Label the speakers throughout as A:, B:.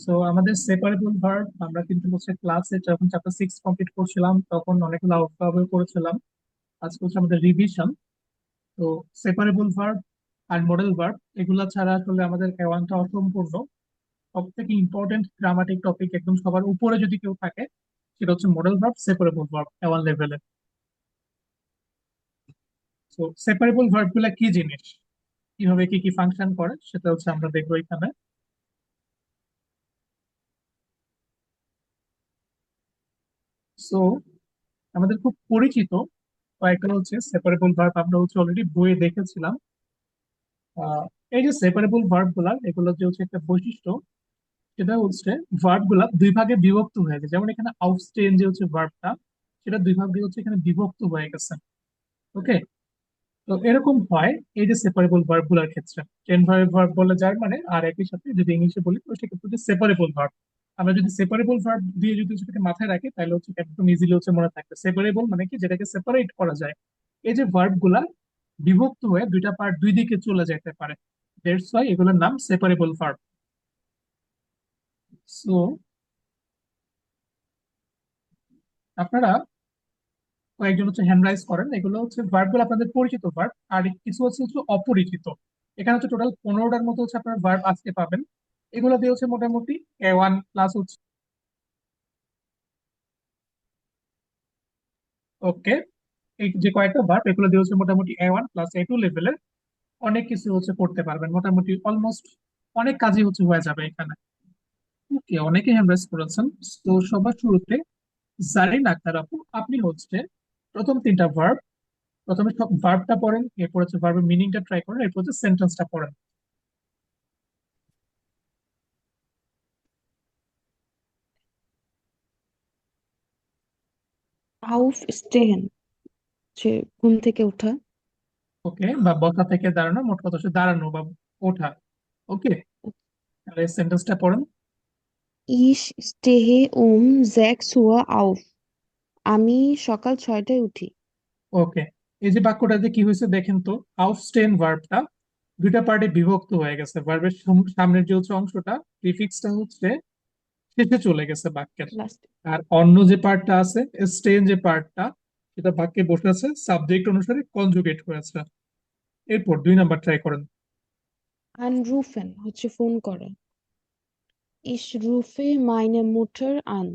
A: So আমাদের separable verb আমরা কিন্তু হচ্ছে ক্লাসে যখন চ্যাপ্টার সিক্স কমপ্লিট করছিলাম, তখন অনেকগুলো আউটভাবে করেছিলাম। আজকে হচ্ছে আমাদের রিভিশন তো সেপারেবল ভার্ব আর মডেল ভার্ব এগুলা ছাড়া আসলে আমাদের এওয়ানটা অসম্পূর্ণ। সব থেকে ইম্পর্টেন্ট গ্রামাটিক টপিক একদম সবার উপরে যদি কেউ থাকে, সেটা হচ্ছে modal verb separable verb A one লেভেলে তো সেপারেবল ভার্বগুলা কি জিনিস? কীভাবে কি কি ফাংশন করে, সেটা হচ্ছে আমরা দেখব এখানে। সো আমাদের খুব পরিচিত কয়েকটা হচ্ছে সেপারেবল ভার্ব আমরা হচ্ছে অলরেডি বইয়ে দেখেছিলাম। এই যে সেপারেবল ভার্বগুলা এগুলো যে হচ্ছে একটা বৈশিষ্ট্য, সেটা হচ্ছে ভার্বগুলা দুই ভাগে বিভক্ত হয়ে গেছে। যেমন এখানে আউটস্টেন যে হচ্ছে ভার্বটা সেটা দুই ভাগে হচ্ছে এখানে বিভক্ত হয়ে গেছে। ওকে তো এরকম হয় এই যে সেপারেবল ভার্বগুলার ক্ষেত্রে। চেন ভার্ব বলে যায় মানে আর একই সাথে যদি ইংলিশে বলি, তো সেক্ষেত্রে সেপারেবল ভার্ব আমরা যদি সেপারেবল ভার্ব দিয়ে যদি সেটাকে মাথায় রাখি, তাহলে হচ্ছে একদম ইজিলি হচ্ছে মনে থাকবে। সেপারেবল মানে কি? যেটাকে সেপারেট করা যায়। এই যে ভার্বগুলা বিভক্ত হয়ে দুইটা পার্ট দুই দিকে চলে যেতে পারে। দ্যাটস ওয়াই এগুলোর নাম সেপারেবল ভার্ব সো আপনারা কয়েকজন হচ্ছে হ্যান্ড রাইজ করেন। এগুলো হচ্ছে ভার্বগুলো আপনাদের পরিচিত ভার্ব আর কিছু হচ্ছে হচ্ছে অপরিচিত। এখানে হচ্ছে টোটাল পনেরোটার মতো হচ্ছে আপনার ভার্ব আজকে পাবেন। এগুলো দিয়ে হচ্ছে মোটামুটি এ ওয়ান প্লাস হচ্ছে। ওকে এই যে কয়েকটা ভার্ব এগুলো দিয়ে হচ্ছে মোটামুটি A one plus A two লেভেলের অনেক কিছু হচ্ছে করতে পারবেন। মোটামুটি অলমোস্ট অনেক কাজই হচ্ছে হয়ে যাবে এখানে। ওকে অনেকে হ্যান্ড রাইজ করেছেন। তো সবার শুরুতে জারিন আক্তার আপু, আপনি হচ্ছে প্রথম তিনটা ভার্ব প্রথমে ভার্বটা পড়েন, এরপর হচ্ছে ভার্বের মিনিংটা ট্রাই করেন, এরপর হচ্ছে সেন্টেন্সটা পড়েন।
B: Aufstehen যে ঘুম থেকে ওঠা।
A: ওকে বা বসা থেকে দাঁড়ানো মোট কথা হচ্ছে দাঁড়ানো বা ওঠা। ওকে তাহলে সেন্টেন্সটা পড়েন।
B: Ich stehe um sechs Uhr auf. আমি সকাল ছয়টায় উঠি।
A: ওকে এই যে বাক্যটাতে কি হয়েছে দেখেন তো আউটস্টেন ভার্বটা দুইটা পার্টে বিভক্ত হয়ে গেছে। ভার্বের সামনের যে হচ্ছে অংশটা প্রিফিক্সটা হচ্ছে শেষে চলে গেছে বাক্যের। আর অন্য যে পার্টটা আছে স্টেন যে পার্টটা সেটা বাক্যে বসে আছে সাবজেক্ট অনুসারে কনজুগেট হয়েছে এরপর দুই নাম্বার ট্রাই করেন।
B: Anrufen হচ্ছে ফোন করা। Ich rufe meine Mutter an.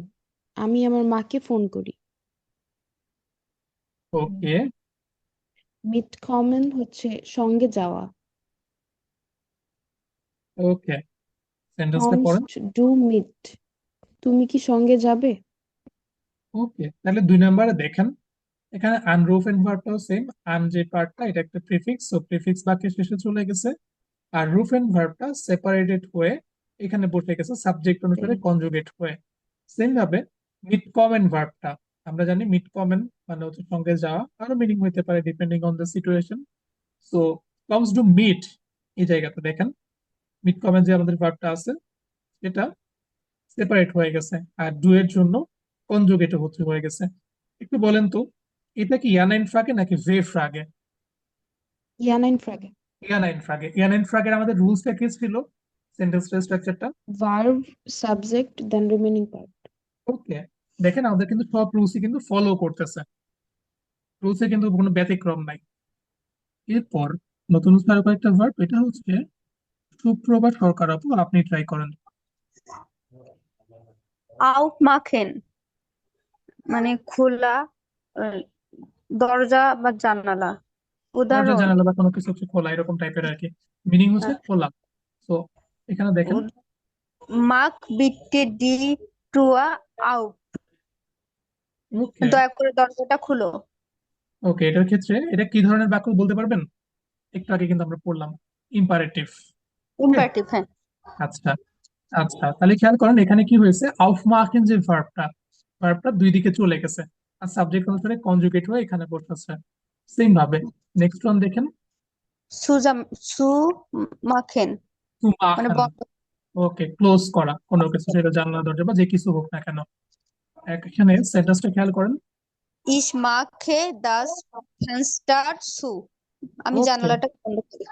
B: আমি আমার মাকে ফোন করি।
A: ওকে
B: mitkommen হচ্ছে সঙ্গে যাওয়া।
A: ওকে সেন্টেন্সটা পড়েন।
B: Du mit তুমি কি সঙ্গে যাবে?
A: ওকে তাহলে দুই নম্বরে দেখেন। এখানে আনরুফেন ভার্বটাও সেম আন যে পার্টটা এটা একটা প্রিফিক্স সো প্রিফিক্স বাক্যের শেষে চলে গেছে। আর রুফেন ভার্বটা সেপারেটেড হয়ে এখানে বসে গেছে সাবজেক্ট অনুসারে কনজুগেট হয়ে। সেম ভাবে মিট কমেন ভার্বটা আমরা জানি মিট কমেন মানে হচ্ছে সঙ্গে যাওয়া আরও মিনিং হইতে পারে depending on the situation so comes টু মিট এই জায়গাতে দেখেন। মিট কমেন যে আমাদের ভার্বটা আছে সেটা সেপারেট হয়ে গেছে। আর ডু এর জন্য কনজুগেট হচ্ছে হয়ে গেছে। একটু বলেন তো এটা কি ইয়ানাইন ফ্রাগে নাকি ভে ফ্রাগে?
B: nein, Frage.
A: ইয়ানাইন ফ্রাগে। ইয়ানাইন ফ্রাগের আমাদের রুলসটা কি ছিল? সেন্টেন্সের স্ট্রাকচারটা
B: Verb, subject then remaining part.
A: Okay দেখেন আমাদের কিন্তু সব রুলসই কিন্তু ফলো করতেছে। রুলসে কিন্তু কোনো ব্যতিক্রম নাই। এরপর নতুন আরও কয়েকটা ভার্ব এটা হচ্ছে সুপ্রভাত সরকার আপু আপনি ট্রাই করেন।
C: Aufmachen মানে খোলা দরজা বা জানালা
A: দরজা
C: উদাহরণ
A: জানালা বা কোনো কিছু হচ্ছে খোলা এরকম টাইপের আর কি। মিনিং হচ্ছে খোলা। তো এখানে দেখেন।
C: মাক বিটে ডি টুয়া আউট। দয়া করে দরজাটা খুলো।
A: ওকে এটার ক্ষেত্রে এটা কি ধরনের বাক্য বলতে পারবেন? একটু আগে কিন্তু আমরা পড়লাম ইম্পারেটিভ
C: ইম্পারেটিভ হ্যাঁ।
A: আচ্ছা। আচ্ছা তাহলে খেয়াল করেন এখানে কি হয়েছে? আউফমার্কেন যে ভার্বটা ভার্বটা দুই দিকে চলে গেছে। আর সাবজেক্ট অনুসারে কনজুগেট হয়ে এখানে বসেছে। সেম ভাবে। নেক্সট ওয়ান দেখেন।
C: সুজাম সু মাখেন মানে
A: ওকে ক্লোজ করা। কোনো কিছু সেটা জানলা দরজা বা যে কিছু হোক না কেন। এখানে সেন্টেন্সটা খেয়াল করেন।
C: ইস মাখে দাস ফেন্সটার সু আমি. জানালাটা বন্ধ করি।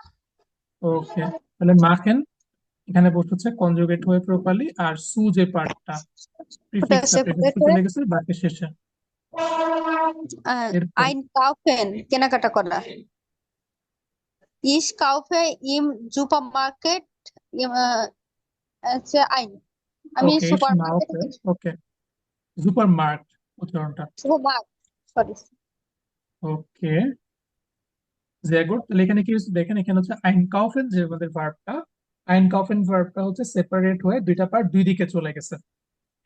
A: ওকে তাহলে মাখেন। এখানে বসেছে কনজুগেট হয়ে প্রপারলি আর সু যে পার্টটা প্রিফিক্সটা প্রিফিক্স চলে গেছে বাকি শেষে।
C: ein kaufen কেনাকাটা করা। kaufe im Supermarkt im, আহ, হচ্ছে ein আমি সুপার
A: মাউকে ওকে সুপার মার্ট উচ্চারণটা।
C: সুপারমার্কেট সরি
A: ওকে gut তাহলে এখানে কি হচ্ছে দেখেন এখানে হচ্ছে আইন কাউফেন যে আমাদের ভার্বটা আইনকাউফেন ভার্বটা হচ্ছে সেপারেট হয়ে দুইটা পার্ট দুই দিকে চলে গেছে।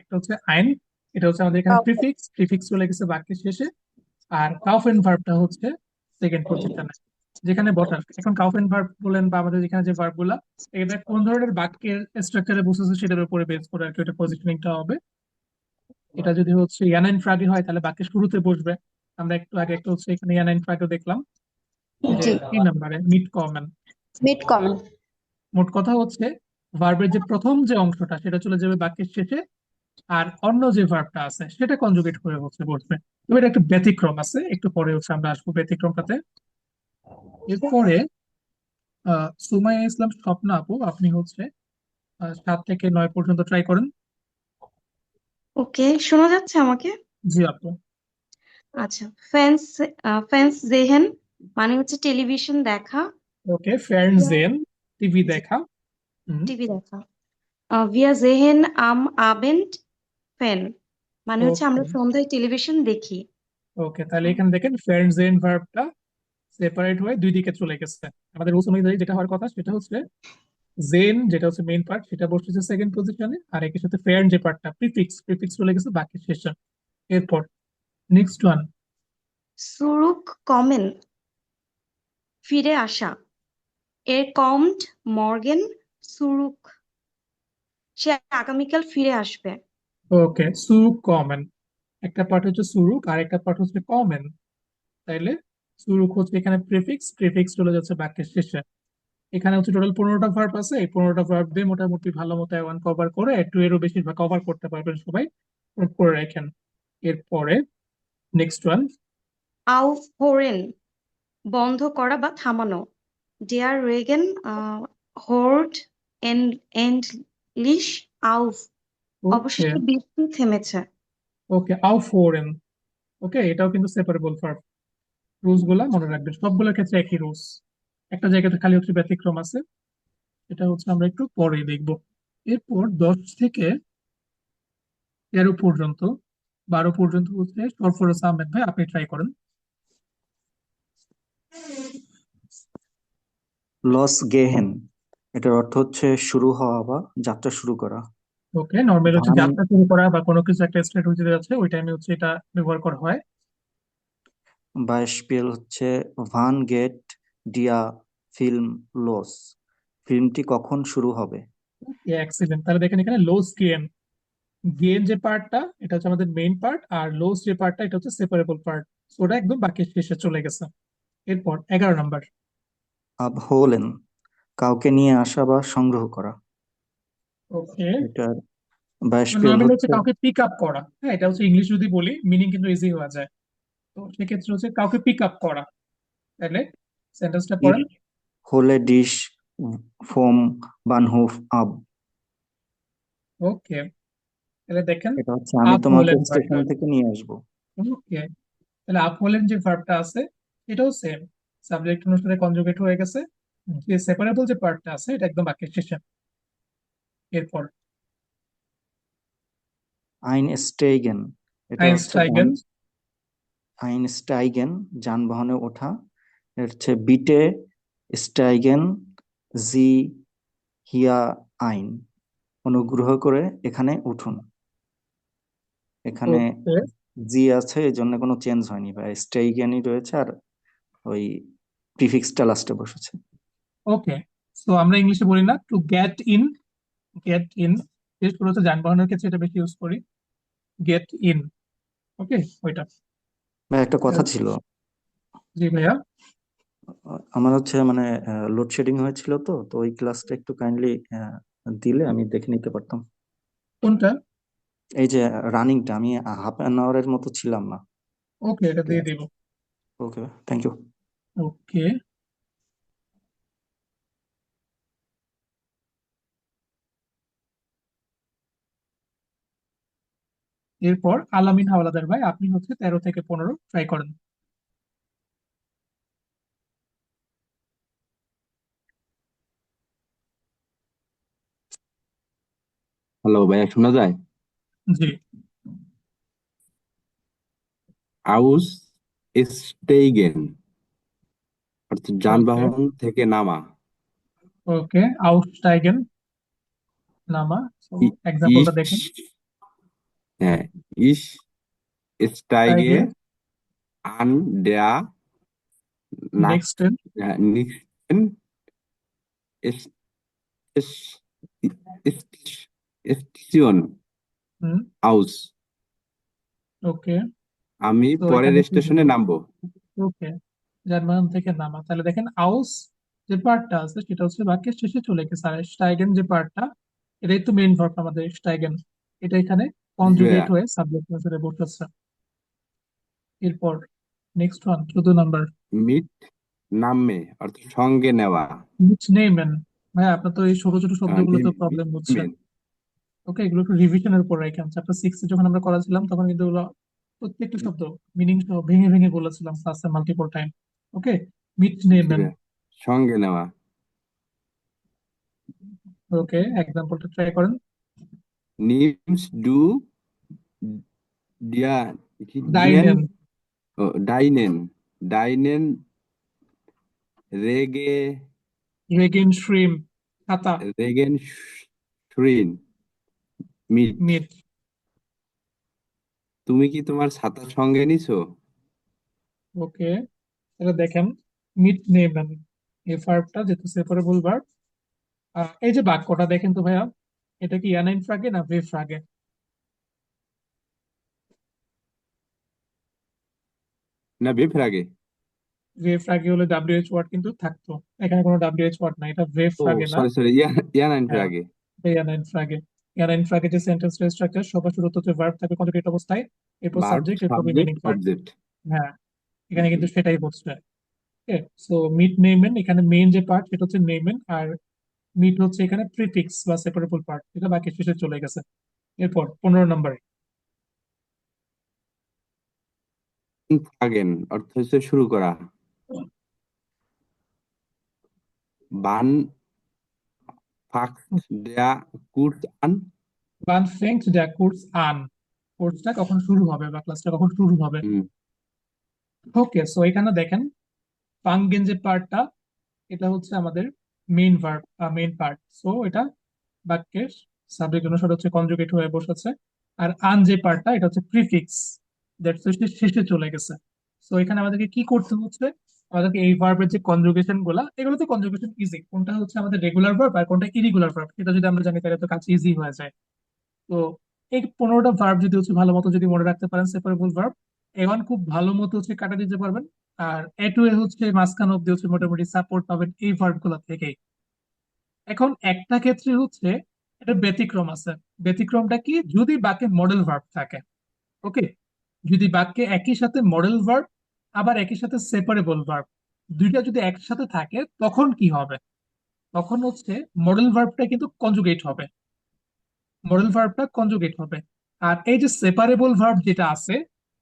A: একটা হচ্ছে আইন এটা হচ্ছে আমাদের এখানে. প্রিফিক্স প্রিফিক্স চলে গেছে বাক্যের শেষে। আর কাউফেন ভার্বটা হচ্ছে সেকেন্ড পজিশনে যেখানে বসান এখন কাউফেন ভার্ব বলেন বা আমাদের যেখানে যে ভার্বগুলা এটা কোন ধরনের বাক্যের স্ট্রাকচারে বসেছে সেটার উপরে বেস করে আর কি ওটা পজিশনিংটা হবে। এটা যদি হচ্ছে ইয়ানাইন ফ্রাগে হয় তাহলে বাক্যের শুরুতে বসবে। আমরা একটু আগে একটা হচ্ছে এখানে ইয়ানাইন ফ্রাগে দেখলাম। তিন নম্বরে মিড কমেন
C: মিট কমেন
A: মোট কথা হচ্ছে ভার্বের যে প্রথম যে অংশটা সেটা চলে যাবে বাক্যের শেষে আর অন্য যে ভার্বটা আছে সেটা কনজুগেট হয়ে হচ্ছে বসবে এটা একটু ব্যতিক্রম আছে একটু পরে হচ্ছে আমরা আসব ব্যতিক্রমটাতে। এরপরে সুমাইয়া ইসলাম স্বপ্ন আপু আপনি হচ্ছে সাত থেকে নয় পর্যন্ত ট্রাই করেন।
D: ওকে শোনা যাচ্ছে আমাকে?
A: জি আপু।
D: আচ্ছা ফ্যান্স ফ্যান্স জেহেন মানে হচ্ছে টেলিভিশন দেখা।
A: ওকে ফেয়ারনজেন টিভি দেখা।
D: টিভি দেখা। ভিয়া জেহেন আম আবেন্ড ফ্যান। মানে হচ্ছে আমরা সন্ধ্যায় টেলিভিশন দেখি।
A: ওকে তাহলে এখানে দেখেন ফেয়ারনজেন ভার্বটা সেপারেট হয়ে দুই দিকে চলে গেছে। আমাদের রুলস অনুযায়ী যেটা হওয়ার কথা সেটা হচ্ছে জেন যেটা হচ্ছে মেইন পার্ট সেটা বসেছে সেকেন্ড পজিশনে আর একের সাথে ফেয়ার যে পার্টটা প্রিফিক্স প্রিফিক্স চলে গেছে বাকি শেষে। এরপর নেক্সট ওয়ান
D: সুরুক কমেন। ফিরে আসা। এর কমড মর্গেন সুরুক। সে আগামীকাল ফিরে আসবে।
A: ওকে সুরুক কমেন। একটা পার্ট হচ্ছে সুরুক আর একটা পার্ট হচ্ছে কমেন। তাইলে সুরুক হচ্ছে এখানে প্রিফিক্স প্রিফিক্স চলে যাচ্ছে বাক্যের শেষে। এখানে হচ্ছে টোটাল পনেরোটা ভার্ব আছে এই পনেরোটা ভার্ব দিয়ে মোটামুটি ভালো মতো ওয়ান কভার করে একটু এরও বেশিরভাগ কভার করতে পারবেন সবাই। নোট করে রাখেন। এরপরে নেক্সট ওয়ান
D: আউফহোরেন বন্ধ করা বা থামানো। ডেয়ার রেগেন হোর্ড এন্ডলিশ আউফ
A: ওকে
D: অবশেষে বৃষ্টি থেমেছে।
A: ওকে আউ ফোরেন ওকে এটাও কিন্তু সেপারেবল ভার্ব রুলসগুলা মনে রাখবেন। সবগুলোর ক্ষেত্রে একই রুলস একটা জায়গাতে খালি হচ্ছে ব্যতিক্রম আছে। এটা হচ্ছে আমরা একটু পরে দেখব। এরপর দশ থেকে তেরো পর্যন্ত বারো পর্যন্ত হচ্ছে সরফরাজ আহমেদ ভাই আপনি ট্রাই করেন।
E: লস গেহেন। এটার অর্থ হচ্ছে শুরু হওয়া বা যাত্রা শুরু করা।
A: ওকে নর্মাল হচ্ছে
E: ভান
A: যাত্রা শুরু করা বা কোনো কিছু একটা স্টেট হতে যাচ্ছে ওই টাইমে হচ্ছে এটা ব্যবহার করা হয়।
E: বাইশপিএল হচ্ছে ভান গেট ডিয়া ফিল্ম লস ফিল্মটি কখন শুরু হবে?
A: এক্সিলেন্ট তাহলে দেখেন এখানে লোস গেন গেন যে পার্টটা এটা হচ্ছে আমাদের মেইন পার্ট আর লোস যে পার্টটা এটা হচ্ছে সেপারেবল পার্ট ওটা একদম বাকি শেষে চলে গেছে। এরপর এগারো নাম্বার
E: আবহোলেন কাউকে নিয়ে আসা বা সংগ্রহ করা।
A: ওকে।
E: এটার
A: নর্মাল হচ্ছে
E: হচ্ছে
A: কাউকে পিক আপ করা। হ্যাঁ এটা হচ্ছে ইংলিশ যদি বলি মিনিং কিন্তু ইজি হয়ে যায়। তো সেক্ষেত্রে হচ্ছে কাউকে পিক আপ করা। তাহলে সেন্টেন্সটা পড়েন।
E: হোলে ডিশ ফোম বানহুফ আব
A: ওকে। তাহলে দেখেন
E: এটা হচ্ছে আমি তোমাকে
A: আপহোলেন
E: স্টেশন
A: ভার্বটা
E: থেকে নিয়ে আসব।
A: ওকে। তাহলে আপহোলেন যে ভার্বটা আছে এটাও সেম সাবজেক্ট অনুসারে কনজুগেট হয়ে গেছে। যে সেপারেবল যে পার্টটা আছে এটা একদম বাক্যের শেষে। এরপর।
E: আইনস্টাইগেন
A: আইনস্টাইগেন
E: আইনস্টাইগেন যানবাহনে ওঠা। এটা হচ্ছে বিটে স্টাইগেন জি হিয়া আইন। অনুগ্রহ করে এখানে উঠুন। এখানে জি আছে এই জন্য কোনো চেঞ্জ হয়নি। বা স্টাইগেনই রয়েছে আর ওই প্রিফিক্সটা লাস্টে বসেছে।
A: ওকে সো আমরা ইংলিশে বলি না to get in get in বিশেষ করে হচ্ছে যানবাহনের ক্ষেত্রে এটা বেশি ইউজ করি। গেট ইন ওকে ওইটা।
E: বা একটা কথা ছিল।
A: জি ভাইয়া।
E: আমার হচ্ছে মানে লোডশেডিং হয়েছিল তো তো ওই ক্লাসটা একটু কাইন্ডলি দিলে আমি দেখে নিতে পারতাম।
A: কোনটা?
E: এই যে রানিংটা আমি হাফ অ্যান আওয়ারের মতো ছিলাম না।
A: ওকে এটা দিয়ে দিব।
E: Okay thank you
A: okay. এরপর আলামিন হাওলাদার ভাই আপনি হচ্ছে তেরো থেকে পনেরো ট্রাই করেন।
F: হ্যালো ভাইয়া শোনা যায়?
A: জি।
F: আউস স্টেইগেন যানবাহন থেকে নামা।
A: ওকে আউটস্টাইগেন নামা। এক্সাম্পলটা দেখেন।
F: হ্যাঁ ইস স্টাইগে আন ডেয়া নাক
A: নেক্সটেন
F: স্টেশন হাউস।
A: ওকে
F: আমি পরের স্টেশনে নামবো।
A: ওকে যানবাহন থেকে নামা তাহলে দেখেন আউস যে পার্টটা আছে সেটা হচ্ছে বাক্যের শেষে চলে গেছে। আর স্টাইগেন যে পার্টটা এটাই তো মেইন ভার্ব আমাদের স্টাইগেন। এটা এখানে কনজুগেট হয়ে সাবজেক্ট হিসেবে বসেছে। এরপর নেক্সট ওয়ান চোদ্দ নাম্বার
F: মিট নামে অর্থাৎ সঙ্গে নেওয়া।
A: মিট নেমেন ভাই আপনার তো এই ছোট ছোট শব্দগুলো তো প্রবলেম হচ্ছে। ওকে এগুলো একটু রিভিশনের উপর রাখেন চ্যাপ্টার সিক্স যখন আমরা করাছিলাম তখন কিন্তু প্রত্যেকটা শব্দ মিনিং সহ ভেঙে ভেঙে বলেছিলাম ক্লাসে মাল্টিপল টাইম ওকে মিট
F: জি
A: নেমেন
F: সঙ্গে নেওয়া।
A: ওকে এক্সাম্পলটা ট্রাই করেন।
F: নিমস ডু ডিয়া
A: ডাইনেন
F: ও ডাইনেন ডাইনেন রেগে
A: রেগেন শ্রিম খাতা
F: রেগেন শ্রিন মিট
A: মিট
F: তুমি কি তোমার ছাতা সঙ্গে নিছো?
A: ওকে এটা দেখেন মিট নেমেন এই ভার্বটা যেহেতু সেপারেবল ভার্ব এই যে বাক্যটা দেখেন তো ভাইয়া এটা কি ইয়ানাইন ফ্রাগে না ভে ফ্রাগে
F: না
A: ভে ফ্রাগে হলে ডাব্লিউএইচ ওয়ার্ড কিন্তু থাকতো। এখানে কোনো ডাব্লিউএইচ ওয়ার্ড নাই এটা ভে
F: ও
A: ফ্রাগে না।
F: সরি সরি ইয়া ইয়ানাইন
A: হ্যাঁ
F: ফ্রাগে
A: এটা ইয়ানাইন ফ্রাগে ইয়ানাইন ফ্রাগে যে সেন্টেন্স স্ট্রাকচার সবার শুরুতে হচ্ছে ভার্ব থাকবে কনজুগেট অবস্থায় এরপর সাবজেক্ট এরপর
F: অবজেক্ট
A: হ্যাঁ এখানে কিন্তু সেটাই ওকে সো মিট নেমেন এখানে মেইন যে পার্ট সেটা হচ্ছে নেমেন আর মিট হচ্ছে এখানে প্রিফিক্স বা সেপারেবল পার্ট এটা বাকি শেষে চলে গেছে। এরপর পনেরো নম্বর।
F: ফ্রাগেন অর্থ হচ্ছে শুরু করা। বান ফাক্স দেয়া কুর্স আন।
A: বান ফেংট দ্য কোর্স আন। কোর্সটা কখন শুরু হবে বা ক্লাসটা কখন শুরু হবে? ওকে সো এখানে দেখেন ফাংগেন যে পার্টটা এটা হচ্ছে আমাদের main verb main part so এটা বাক্যের সাবজেক্ট অনুসারে হচ্ছে কনজুগেট হয়ে বসেছে। আর আন যে পার্টটা এটা হচ্ছে প্রিফিক্স দ্যাটস শেষে চলে গেছে। সো এখানে আমাদেরকে কি করতে হচ্ছে? আমাদেরকে এই ভার্বের যে কনজুগেশনগুলা এগুলো তো কনজুগেশন ইজি কোনটা হচ্ছে আমাদের রেগুলার ভার্ব আর কোনটা ইরিগুলার ভার্ব সেটা যদি আমরা জানি, তাহলে তো কাজ ইজি হয়ে যায়। তো, এই পনেরোটা ভার্ব যদি হচ্ছে ভালো মতো যদি মনে রাখতে পারেন সেপারেবল ভার্ব এ ওয়ান খুব ভালো মতো হচ্ছে কাটা দিতে পারবেন। আর এ টু এ হচ্ছে মাঝখান অব্দি হচ্ছে মোটামুটি সাপোর্ট পাবেন এই ভার্বগুলা থেকেই। এখন একটা ক্ষেত্রে হচ্ছে এটা ব্যতিক্রম আছে। ব্যতিক্রমটা কি? যদি বাক্যে মডেল ভার্ব থাকে। ওকে যদি বাক্যে একই সাথে মডেল ভার্ব আবার একই সাথে সেপারেবল ভার্ব দুইটা যদি একসাথে থাকে, তখন কি হবে? তখন হচ্ছে মডেল ভার্বটা কিন্তু কনজুগেট হবে। মডেল ভার্বটা কনজুগেট হবে। আর এই যে সেপারেবল ভার্ব যেটা আছে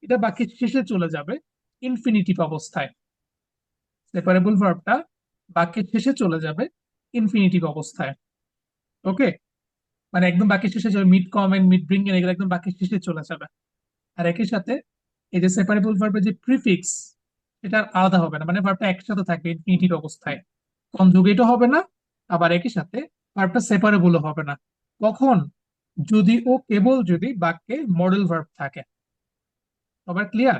A: এটা বাক্যের শেষে চলে যাবে ইনফিনিটিভ অবস্থায়। সেপারেবল ভার্বটা বাক্যের শেষে চলে যাবে ইনফিনিটিভ অবস্থায়। ওকে মানে একদম বাক্যের শেষে যাবে মিড কম এন্ড মিড ব্রিং এগুলো একদম বাক্যের শেষে চলে যাবে। আর একই সাথে এই যে সেপারেবল ভার্বের যে প্রিফিক্স এটা আলাদা হবে না। মানে ভার্বটা একসাথে থাকবে ইনফিনিটিভ অবস্থায়। কনজুগেটও হবে না, আবার একই সাথে ভার্বটা সেপারেবলও হবে না। কখন? যদি ও কেবল যদি বাক্যে মডেল ভার্ব থাকে। আবার ক্লিয়ার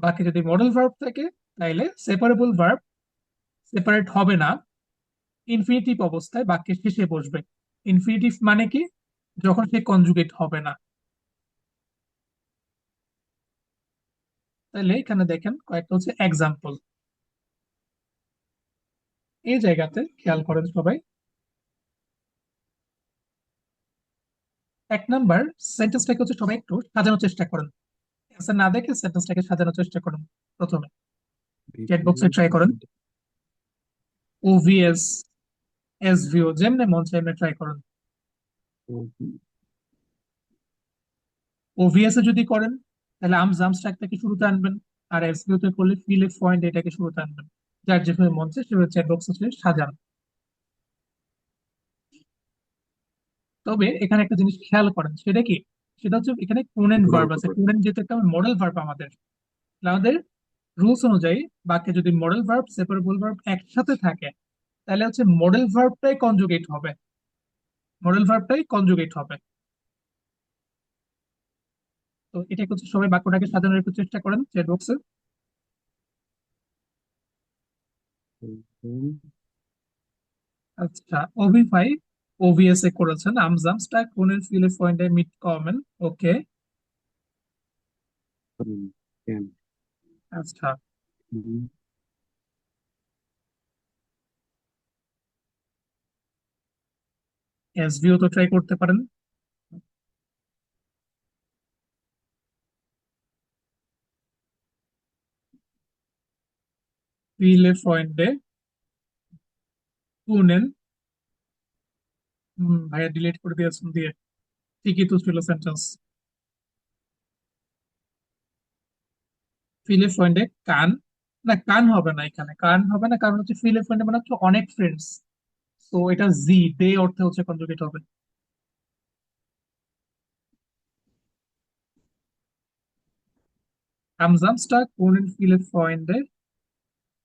A: বাক্যে যদি মডেল ভার্ব থাকে, তাইলে সেপারেবল ভার্ব সেপারেট হবে না। ইনফিনিটিভ অবস্থায় বাক্যের শেষে বসবে। ইনফিনিটিভ মানে কি? যখন সে কনজুগেট হবে না। তাহলে এখানে দেখেন কয়েকটা হচ্ছে এক্সাম্পল এই জায়গাতে খেয়াল করেন সবাই। এক নাম্বার সেন্টেন্সটাকে হচ্ছে সবাই একটু সাজানোর চেষ্টা করেন। অ্যান্সার না দেখে সেন্টেন্সটাকে সাজানোর চেষ্টা করুন প্রথমে। চ্যাট বক্সে ট্রাই করেন। ওভিএস এসভিও যেমনে মন চায় এমনি ট্রাই করুন ওভিএস এ যদি করেন তাহলে আম জাম স্ট্যাকটাকে শুরুতে আনবেন আর এসভিও তে করলে ফিল এ পয়েন্ট এটাকে শুরুতে আনবেন। যার যেভাবে মন চায় সেভাবে চ্যাট বক্স হচ্ছে সাজান। তবে এখানে একটা জিনিস খেয়াল করেন সেটা কি? সেটা হচ্ছে এখানে কোনেন ভার্ব আছে। কোনেন যেহেতু একটা মডেল ভার্ব আমাদের। তাহলে আমাদের রুলস অনুযায়ী বাক্যে যদি মডেল ভার্ব সেপারেবল ভার্ব একসাথে থাকে তাহলে হচ্ছে মডেল ভার্বটাই কনজুগেট হবে। মডেল ভার্বটাই কনজুগেট হবে। তো এটা হচ্ছে সবাই বাক্যটাকে সাজানোর একটু চেষ্টা করেন চ্যাট বক্সে আচ্ছা অভিভাই ওভিএস এ করেছেন আমজাম স্টাক কোনের ফিলে পয়েন্টে মিট কমেন ওকে? আচ্ছা। এসভিও তো ট্রাই করতে পারেন। ফিলে পয়েন্টে কোনেন ভাইয়া ডিলিট করে দিয়েছেন দিয়ে ঠিকই তো ছিল সেন্টেন্স ফিলে পয়েন্টে কান না কান হবে না এখানে। কান হবে না কারণ হচ্ছে ফিলে পয়েন্টে মানে হচ্ছে অনেক ফ্রেন্ডস তো এটা জি দে অর্থে হচ্ছে কনজুগেট হবে। Am Samstag wohnen viele Freunde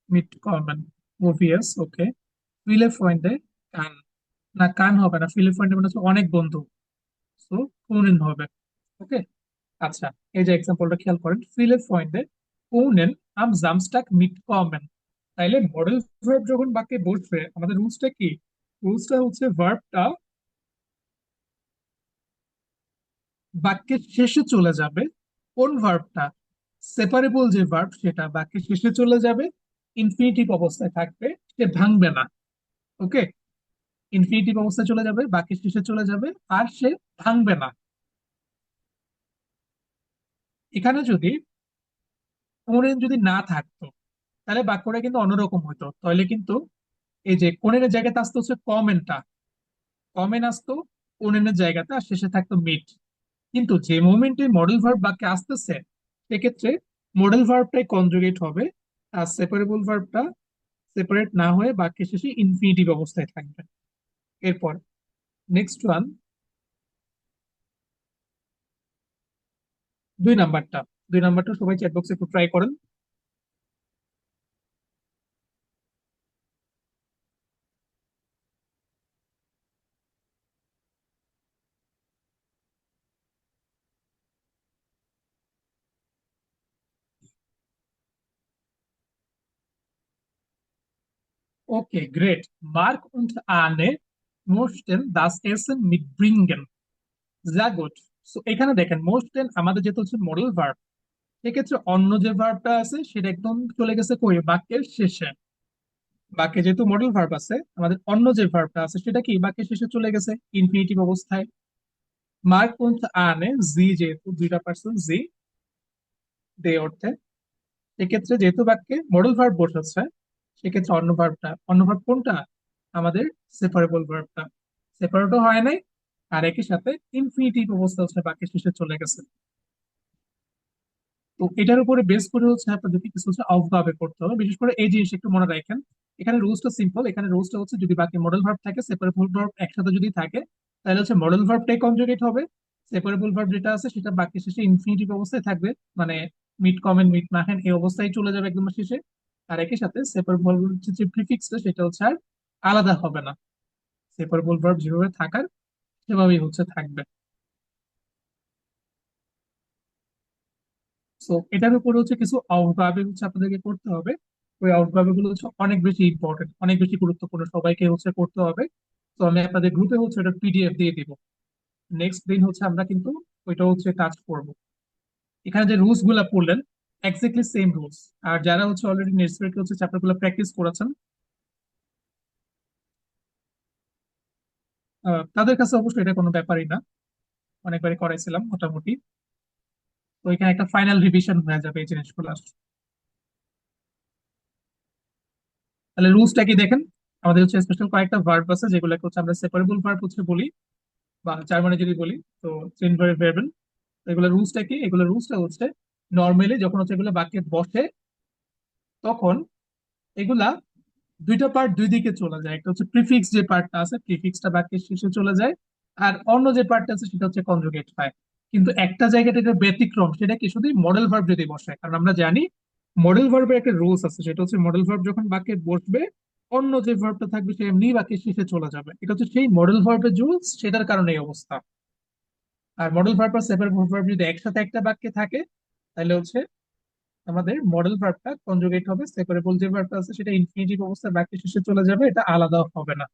A: mitkommen. Obvious, okay. Viele Freunde কান না, কান হবে না ফিলে ফ্রেন্ডে মানে হচ্ছে অনেক বন্ধু সো কোনেন হবে। ওকে আচ্ছা এই যে এক্সাম্পলটা খেয়াল করেন ফিলে ফ্রেন্ডে কোনেন আম জামস্টাক মিট কমেন। তাইলে মডেল ভার্ব যখন বাক্যে বসবে, আমাদের রুলসটা কি? রুলসটা হচ্ছে ভার্বটা বাক্যের শেষে চলে যাবে, কোন ভার্বটা সেপারেবল যে ভার্ব সেটা বাক্যের শেষে চলে যাবে ইনফিনিটিভ অবস্থায় থাকবে, সে ভাঙবে না। ওকে ইনফিনিটিভ অবস্থায় চলে যাবে, বাকি শেষে চলে যাবে, আর সে ভাঙবে না। এখানে যদি কোনেন যদি না থাকতো, তাহলে বাক্যটা কিন্তু অন্যরকম হতো। তাহলে কিন্তু এই যে কোনেনের জায়গাতে আসতো হচ্ছে কমেনটা কমেন আসতো কোনেনের জায়গাতে আর শেষে থাকতো মিট কিন্তু যে মোমেন্টে মডেল ভার্ব বাক্যে আসতেছে, সেক্ষেত্রে মডেল ভার্বটাই কনজুগেট হবে, আর সেপারেবল ভার্বটা সেপারেট না হয়ে বাক্যের শেষে ইনফিনিটিভ অবস্থায় থাকবে। এরপর নেক্সট ওয়ান দুই নাম্বারটা দুই নাম্বারটা সবাই চ্যাট বক্সে একটু ট্রাই করেন Okay, great. Mark und Anne möchten das Essen mitbringen. Sehr gut. So, এখানে দেখেন, মোস্টেন আমাদের যেহেতু হচ্ছে মডেল ভার্ব সেক্ষেত্রে অন্য যে ভার্বটা আছে, সেটা একদম চলে গেছে কই? বাক্যের শেষে। বাক্যে যেহেতু মডেল ভার্ব আছে, আমাদের অন্য যে ভার্বটা আছে, সেটা কি? বাক্যের শেষে চলে গেছে ইনফিনিটিভ অবস্থায়। মার্ক und আনে জি যেহেতু, দুইটা পার্সন জি দে অর্থে। সেক্ষেত্রে যেহেতু বাক্যে মডেল ভার্ব বসেছে সেক্ষেত্রে অন্য ভার্বটা অন্য ভার্ব কোনটা? আমাদের সেপারেবল ভার্বটা সেপারেটও হয় নাই, আর একই সাথে ইনফিনিটিভ অবস্থা হচ্ছে বাক্যের শেষে চলে গেছে। তো এটার উপরে বেস করে হচ্ছে আপনাদেরকে কিছু হচ্ছে অবভাবে করতে হবে। বিশেষ করে এই জিনিস একটু মনে রাখেন, এখানে রুলসটা সিম্পল এখানে রুলসটা হচ্ছে যদি বাকি মডেল ভার্ব থাকে সেপারেবল ভার্ব একসাথে যদি থাকে, তাহলে হচ্ছে মডেল ভার্বটাই কনজুগেট হবে। সেপারেবল ভার্ব যেটা আছে, সেটা বাকি শেষে ইনফিনিটিভ অবস্থায় থাকবে মানে মিট কমেন মিট মাহেন এই অবস্থায় চলে যাবে একদম শেষে। আর একই সাথে সেপারেবল যে প্রিফিক্সটা সেটা হচ্ছে আর আলাদা হবে না। সেপারেবল ভার্ব যেভাবে থাকার, সেভাবেই হচ্ছে থাকবে। সো এটার উপরে হচ্ছে কিছু অবভাবে হচ্ছে আপনাদেরকে করতে হবে। ওই অবভাবে গুলো হচ্ছে অনেক বেশি ইম্পর্টেন্ট অনেক বেশি গুরুত্বপূর্ণ, সবাইকে হচ্ছে করতে হবে। তো আমি আপনাদের গ্রুপে হচ্ছে এটা পিডিএফ দিয়ে দিব। নেক্সট দিন হচ্ছে আমরা কিন্তু ওইটা হচ্ছে কাজ করব। এখানে যে রুলসগুলা পড়লেন এক্স্যাক্টলি সেম রুলস আর যারা হচ্ছে অলরেডি নেটসপেকে হচ্ছে চ্যাপ্টারগুলো প্র্যাকটিস করেছেন তাদের কাছে অবশ্যই এটা কোনো ব্যাপারই না। অনেকবারই করাইছিলাম, মোটামুটি। তো এখানে একটা ফাইনাল রিভিশন হয়ে যাবে এই জিনিসগুলো। তাহলে রুলসটা কি দেখেন? আমাদের হচ্ছে স্পেশাল কয়েকটা ভার্ব আছে, যেগুলোকে হচ্ছে আমরা সেপারেবল ভার্ব হচ্ছে বলি, বা জার্মানি যদি বলি, তো ভার্ব ভার্বেন এগুলো রুলসটা কি? এগুলো রুলসটা হচ্ছে নর্মালি যখন হচ্ছে এগুলো বাক্যে বসে, তখন এগুলা দুইটা পার্ট দুই দিকে চলে যায়। একটা হচ্ছে প্রিফিক্স যে পার্টটা আছে প্রিফিক্সটা বাক্যের শেষে চলে যায়, আর অন্য যে পার্টটা আছে সেটা হচ্ছে কনজুগেট হয় কিন্তু একটা জায়গাটা এটা ব্যতিক্রম, সেটা কি শুধু মডেল ভার্ব যদি বসে কারণ আমরা জানি মডেল ভার্বের একটা রুলস আছে, সেটা হচ্ছে মডেল ভার্ব যখন বাক্যে বসবে, অন্য যে ভার্বটা থাকবে সে এমনি বাক্যের শেষে চলে যাবে। এটা হচ্ছে সেই মডেল ভার্বের রুলস সেটার কারণে এই অবস্থা। আর মডেল ভার্ব আর সেপারেবল ভার্ব যদি একসাথে একটা বাক্যে থাকে, তাহলে হচ্ছে আমাদের মডেল ভার্বটা কনজুগেট হবে সেপারেবল যে ভার্বটা আছে সেটা ইনফিনিটিভ অবস্থায় বাক্যের শেষে চলে যাবে, এটা আলাদা হবে না।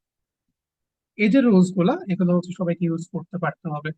A: এই যে রুলসগুলা, এগুলো হচ্ছে সবাইকে ইউজ করতে পারতে হবে।